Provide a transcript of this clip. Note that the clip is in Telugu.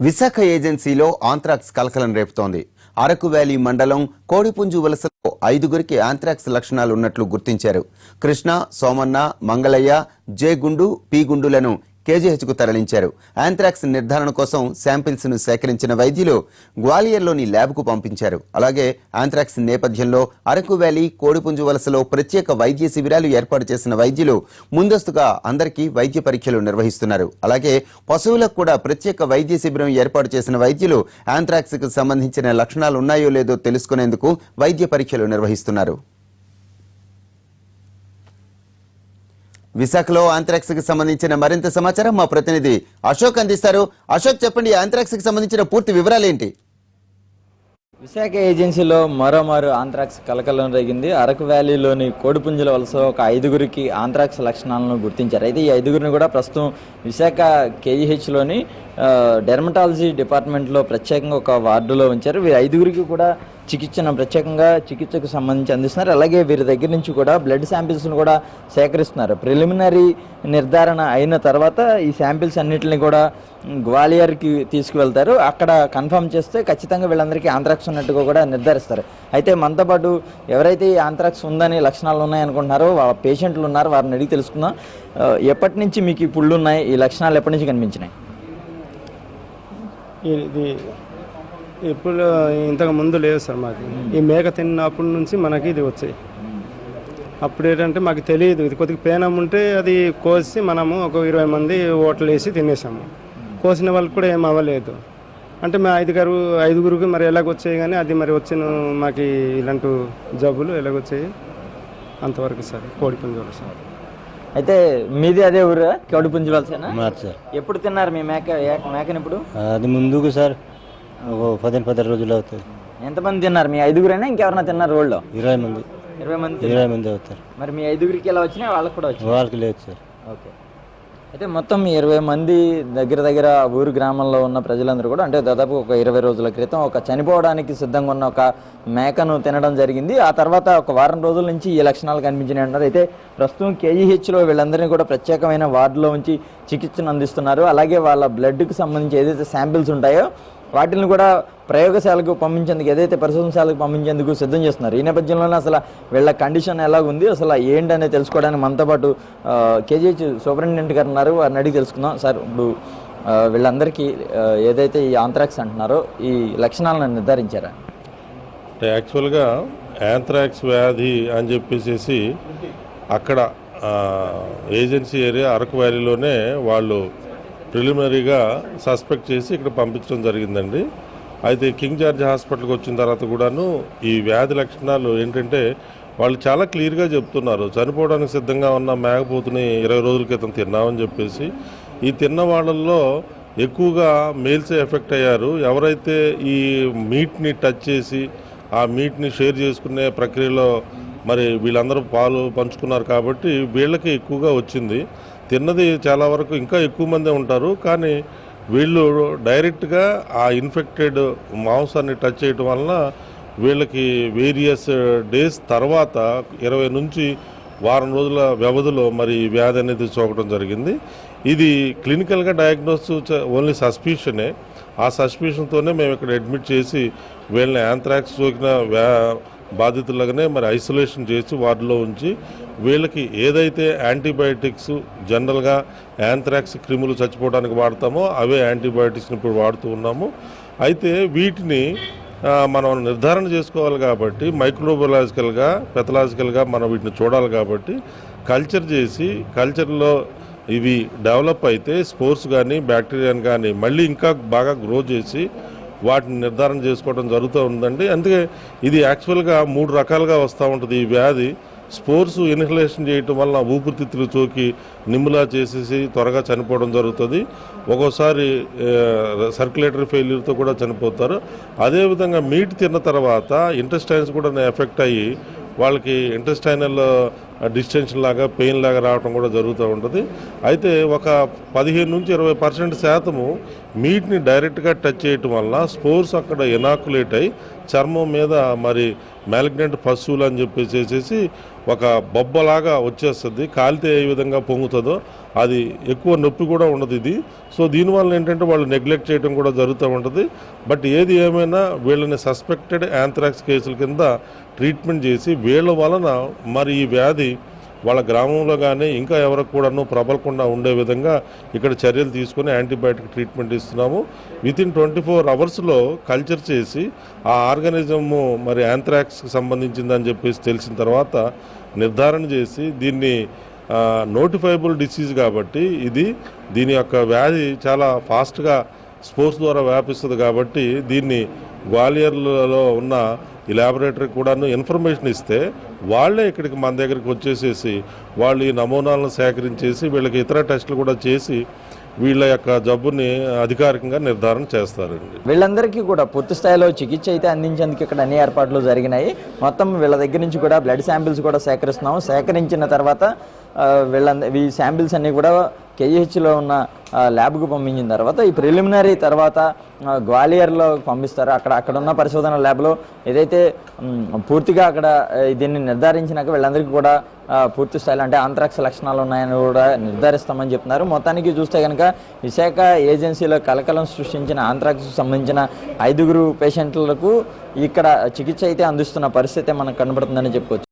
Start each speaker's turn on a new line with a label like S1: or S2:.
S1: విశాఖ ఏజెన్సీలో ఆంథ్రాక్స్ కలకలం రేపుతోంది. అరకు వ్యాలీ మండలం కోడిపుంజు వలసలో ఐదుగురికి ఆంథ్రాక్స్ లక్షణాలు ఉన్నట్లు గుర్తించారు. కృష్ణ సోమన్న మంగళయ్య జే గుండు పి గుండులను కేజీహెచ్కు తరలించారు. ఆంథ్రాక్స్ నిర్ధారణ కోసం శాంపిల్స్ను సేకరించిన వైద్యులు గ్వాలియర్లోని ల్యాబ్కు పంపించారు. అలాగే ఆంథ్రాక్స్ నేపథ్యంలో అరకు వ్యాలీ కోడిపుంజు వలసలో ప్రత్యేక వైద్య శిబిరాలు ఏర్పాటు చేసిన వైద్యులు ముందస్తుగా అందరికీ వైద్య పరీక్షలు నిర్వహిస్తున్నారు. అలాగే పశువులకు కూడా ప్రత్యేక వైద్య శిబిరం ఏర్పాటు చేసిన వైద్యులు ఆంథ్రాక్స్కు సంబంధించిన లక్షణాలు ఉన్నాయో లేదో తెలుసుకునేందుకు వైద్య పరీక్షలు నిర్వహిస్తున్నారు. విశాఖలో ఆంథ్రాక్స్కి సంబంధించిన మరింత సమాచారం మా ప్రతినిధి అశోక్ అందిస్తారు. అశోక్ చెప్పండి ఆంథ్రాక్స్కి సంబంధించిన పూర్తి వివరాలు ఏంటి
S2: విశాఖ ఏజెన్సీలో మరోమారు ఆంథ్రాక్స్ కలకలం రేగింది. అరకు వ్యాలీలోని కోడిపుంజుల వలస ఒక ఐదుగురికి ఆంథ్రాక్స్ లక్షణాలను గుర్తించారు. అయితే ఈ ఐదుగురిని కూడా ప్రస్తుతం విశాఖ కేజీహెచ్లోని డెర్మటాలజీ డిపార్ట్మెంట్లో ప్రత్యేకంగా ఒక వార్డులో ఉంచారు. వీరు ఐదుగురికి కూడా చికిత్సను ప్రత్యేకంగా చికిత్సకు సంబంధించి అందిస్తున్నారు. అలాగే వీరి దగ్గర నుంచి కూడా బ్లడ్ శాంపిల్స్ను కూడా సేకరిస్తున్నారు. ప్రిలిమినరీ నిర్ధారణ అయిన తర్వాత ఈ శాంపిల్స్ అన్నిటిని కూడా గ్వాలియర్కి తీసుకువెళ్తారు. అక్కడ కన్ఫర్మ్ చేస్తే ఖచ్చితంగా వీళ్ళందరికీ ఆంథ్రాక్స్ ఉన్నట్టుగా కూడా నిర్ధారిస్తారు. అయితే మనతో పాటు ఎవరైతే ఈ ఆంథ్రాక్స్ ఉందని లక్షణాలు ఉన్నాయనుకుంటున్నారో వాళ్ళ పేషెంట్లు ఉన్నారు. వారిని అడిగి తెలుసుకుందాం. ఎప్పటి నుంచి మీకు ఈ పుళ్ళు ఉన్నాయి? ఈ లక్షణాలు ఎప్పటి నుంచి కనిపించినాయి?
S3: ఇది ఇప్పుడు ఇంతకు ముందు లేదు సార్ మాకు. ఈ మేక తిన్నప్పటి నుంచి మనకి ఇది వచ్చాయి. అప్పుడు ఏంటంటే మాకు తెలియదు. ఇది కొద్దిగా పేనం ఉంటే అది కోసి మనము ఒక ఇరవై మంది ఓట్లు వేసి తినేసాము. కోసిన వాళ్ళకి కూడా ఏం అవ్వలేదు. అంటే మా ఐదుగురు ఐదుగురికి మరి ఎలాగొచ్చాయి కానీ అది మరి వచ్చిన మాకు ఇలాంటి జబ్బులు ఎలాగొచ్చాయి అంతవరకు సార్ కోడిపుంజోలు సార్.
S2: అయితే మీది అదే ఊరు? కౌడిపుంజు వలసేనా?
S4: మాది సార్.
S2: ఎప్పుడు తిన్నారు మీ మేక ఏ- మేకని ఇప్పుడు?
S4: అది ముందుకు సార్ ఒక పదిహేను పదిహేను రోజులు అవుతుంది.
S2: ఎంతమంది తిన్నారు? మీ ఐదుగురైనా? ఇంకెవరన్నా తిన్నారు ఊళ్ళో
S4: ఇరవై మంది.
S2: ఇరవై మంది తిన్నారు.
S4: ఇరవై మంది అవుతారు.
S2: మరి మీ ఐదుగురికి ఎలా వచ్చినాయి? వాళ్ళకి కూడా వచ్చినాయి?
S4: వాళ్ళకి లేదు సార్.
S2: ఓకే. అయితే మొత్తం ఇరవై మంది దగ్గర దగ్గర ఊరు గ్రామంలో ఉన్న ప్రజలందరూ కూడా అంటే దాదాపు ఒక ఇరవై రోజుల క్రితం ఒక చనిపోవడానికి సిద్ధంగా ఉన్న ఒక మేకను తినడం జరిగింది. ఆ తర్వాత ఒక వారం రోజుల నుంచి ఈ లక్షణాలు కనిపించినాయి అంటారు అయితే ప్రస్తుతం కేజీహెచ్లో వీళ్ళందరినీ కూడా ప్రత్యేకమైన వార్డులో ఉంచి చికిత్సను అందిస్తున్నారు. అలాగే వాళ్ళ బ్లడ్కి సంబంధించి ఏదైతే శాంపిల్స్ ఉంటాయో వాటిని కూడా ప్రయోగశాలకు పంపించేందుకు ఏదైతే పరిశోధనశాలకు పంపించేందుకు సిద్ధం చేస్తున్నారు. ఈ నేపథ్యంలోనే అసలు వీళ్ళ కండిషన్ ఎలా ఉంది అసలు ఏంటి అనేది తెలుసుకోవడానికి మనతో పాటు కేజీహెచ్ సూపరింటెండెంట్ గారు ఉన్నారు. వారిని అడిగి తెలుసుకుందాం. సార్ ఇప్పుడు వీళ్ళందరికీ ఏదైతే ఈ ఆంథ్రాక్స్ అంటున్నారో ఈ లక్షణాలను నిర్ధారించారా?
S5: అంటే యాక్చువల్గా యాంథ్రాక్స్ వ్యాధి అని చెప్పేసి అక్కడ ఏజెన్సీ ఏరియా అరకు వ్యాలీలోనే వాళ్ళు ప్రిలిమినరీగా సస్పెక్ట్ చేసి ఇక్కడ పంపించడం జరిగిందండి. అయితే కింగ్ జార్జ్ హాస్పిటల్కి వచ్చిన తర్వాత కూడాను ఈ వ్యాధి లక్షణాలు ఏంటంటే వాళ్ళు చాలా క్లియర్గా చెప్తున్నారు. చనిపోవడానికి సిద్ధంగా ఉన్న మేకపోతుని ఇరవై రోజుల క్రితం తిన్నామని చెప్పేసి. ఈ తిన్న వాళ్ళల్లో ఎక్కువగా మేల్సే ఎఫెక్ట్ అయ్యారు. ఎవరైతే ఈ మీట్ని టచ్ చేసి ఆ మీట్ని షేర్ చేసుకునే ప్రక్రియలో మరి వీళ్ళందరూ పాలు పంచుకున్నారు కాబట్టి వీళ్ళకి ఎక్కువగా వచ్చింది. తిన్నది చాలా వరకు ఇంకా ఎక్కువ మందే ఉంటారు కానీ వీళ్ళు డైరెక్ట్గా ఆ ఇన్ఫెక్టెడ్ మాంసాన్ని టచ్ చేయటం వలన వీళ్ళకి వేరియస్ డేస్ తర్వాత ఇరవై నుంచి వారం రోజుల వ్యవధిలో మరి వ్యాధి అనేది చూపడం జరిగింది. ఇది క్లినికల్గా డయాగ్నోస్ ఓన్లీ సస్పిషనే. ఆ సస్పిషన్తోనే మేము ఇక్కడ అడ్మిట్ చేసి వీళ్ళని యాంథ్రాక్స్ సోకిన వ్యా బాధితులగానే మరి ఐసోలేషన్ చేసి వార్డులో ఉంచి వీళ్ళకి ఏదైతే యాంటీబయాటిక్స్ జనరల్గా యాంథ్రాక్స్ క్రిములు చచ్చిపోవడానికి వాడతామో అవే యాంటీబయాటిక్స్ని ఇప్పుడు వాడుతూ ఉన్నాము. అయితే వీటిని మనం నిర్ధారణ చేసుకోవాలి కాబట్టి మైక్రోబయలాజికల్గా పెథలాజికల్గా మనం వీటిని చూడాలి కాబట్టి కల్చర్ చేసి కల్చర్లో ఇవి డెవలప్ అయితే స్పోర్ట్స్ కానీ బ్యాక్టీరియాని కానీ మళ్ళీ ఇంకా బాగా గ్రో చేసి వాటిని నిర్ధారణ చేసుకోవడం జరుగుతూ ఉందండి. అందుకే ఇది యాక్చువల్గా మూడు రకాలుగా వస్తూ ఉంటుంది. ఈ వ్యాధి స్పోర్ట్స్ ఇన్హలేషన్ చేయటం వల్ల ఊపిరితిత్తులు చోకి నిమ్ములా చేసేసి త్వరగా చనిపోవడం జరుగుతుంది. ఒక్కోసారి సర్క్యులేటరీ ఫెయిల్యూర్తో కూడా చనిపోతారు. అదేవిధంగా మీట్ తిన్న తర్వాత ఇంటెస్టైన్స్ కూడా ఎఫెక్ట్ అయ్యి వాళ్ళకి ఇంటెస్టైనల్ డిస్టెన్షన్ లాగా పెయిన్ లాగా రావడం కూడా జరుగుతూ ఉంటుంది. అయితే ఒక పదిహేను నుంచి ఇరవై పర్సెంట్ శాతము మీట్ని డైరెక్ట్గా టచ్ చేయటం వల్ల స్పోర్స్ అక్కడ ఎనాకులేట్ అయి చర్మం మీద మరి మ్యాలిగ్నెంట్ పశువులు అని చెప్పేసి ఒక బొబ్బలాగా వచ్చేస్తుంది. కాలితే ఏ విధంగా పొంగుతుందో అది ఎక్కువ నొప్పి కూడా ఉండదు ఇది. సో దీనివల్ల ఏంటంటే వాళ్ళు నెగ్లెక్ట్ చేయడం కూడా జరుగుతూ ఉంటుంది. బట్ ఏది ఏమైనా వీళ్ళని సస్పెక్టెడ్ యాంథ్రాక్స్ కేసుల కింద ట్రీట్మెంట్ చేసి వీళ్ళ వలన మరి ఈ వ్యాధి వాళ్ళ గ్రామంలో కానీ ఇంకా ఎవరికి కూడాను ప్రబలకుండా ఉండే విధంగా ఇక్కడ చర్యలు తీసుకొని యాంటీబయాటిక్ ట్రీట్మెంట్ ఇస్తున్నాము. విత్ ఇన్ ట్వంటీ ఫోర్ అవర్స్లో కల్చర్ చేసి ఆ ఆర్గానిజము మరి యాంథ్రాక్స్కి సంబంధించిందని చెప్పేసి తెలిసిన తర్వాత నిర్ధారణ చేసి దీన్ని నోటిఫైబుల్ డిసీజ్ కాబట్టి ఇది దీని యొక్క వ్యాధి చాలా ఫాస్ట్గా స్పోర్ట్స్ ద్వారా వ్యాపిస్తుంది కాబట్టి దీన్ని గ్వాలియర్లలో ఉన్న ఈ ల్యాబొరేటరీ కూడాను ఇన్ఫర్మేషన్ ఇస్తే వాళ్ళే ఇక్కడికి మన దగ్గరికి వచ్చేసేసి వాళ్ళు ఈ నమూనాలను సేకరించేసి వీళ్ళకి ఇతర టెస్టులు కూడా చేసి వీళ్ళ యొక్క జబ్బుని అధికారికంగా నిర్ధారణ చేస్తారండి.
S2: వీళ్ళందరికీ కూడా పూర్తి స్థాయిలో చికిత్స అయితే అందించేందుకు ఇక్కడ అన్ని ఏర్పాట్లు జరిగినాయి. మొత్తం వీళ్ళ దగ్గర నుంచి కూడా బ్లడ్ శాంపిల్స్ కూడా సేకరిస్తున్నాము. సేకరించిన తర్వాత వీళ్ళంద ఈ శాంపిల్స్ అన్నీ కూడా కేజీహెచ్లో ఉన్న ల్యాబ్కు పంపించిన తర్వాత ఈ ప్రిలిమినరీ తర్వాత గ్వాలియర్లో పంపిస్తారు. అక్కడ అక్కడ ఉన్న పరిశోధన ల్యాబ్లో ఏదైతే పూర్తిగా అక్కడ దీన్ని నిర్ధారించినాక వీళ్ళందరికీ కూడా పూర్తి స్థాయిలో అంటే ఆంథ్రాక్స్ లక్షణాలు ఉన్నాయని కూడా నిర్ధారిస్తామని చెప్తున్నారు. మొత్తానికి చూస్తే కనుక విశాఖ ఏజెన్సీలో కలకలం సృష్టించిన ఆంథ్రాక్స్ సంబంధించిన ఐదుగురు పేషెంట్లకు ఇక్కడ చికిత్స అయితే అందిస్తున్న పరిస్థితి మనకు కనబడుతుందని చెప్పుకోవచ్చు.